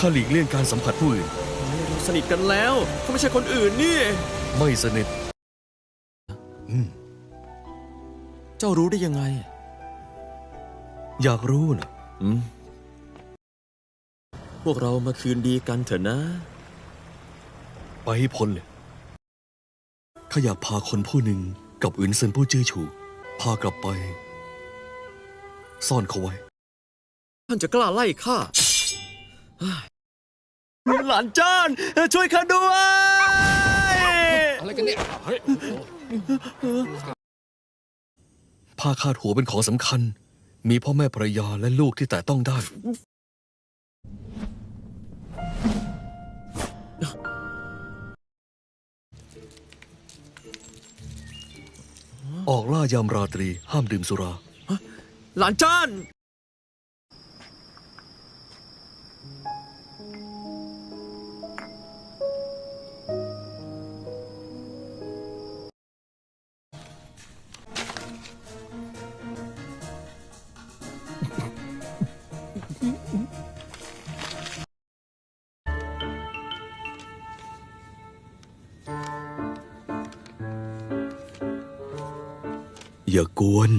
ข้าหลีกเลี่ยงการสัมผัสผู้อื่น เราสนิทกันแล้วเขาไม่ใช่คนอื่นนี่ ไม่สนิทเจ้ารู้ได้ยังไง อยากรู้นะอืมพวกเรามาคืนดีกันเถอะนะ ไปให้พ้นเลย ข้าอยากพาคนผู้หนึ่งกับอื่นเซินผู้จื้อฉูพากลับไป ซ่อนเขาไว้ ท่านจะกล้าไล่ข้า หลานจ้านช่วยข้าด้วย อะไรกันเนี่ยเฮ้ยผ้าคาดหัวเป็นของสำคัญ มีพ่อแม่ภรรยาและลูกที่แต่ต้องได้ ออกล่ายามราตรีห้ามดื่มสุรา หลานจ้าน อย่ากวน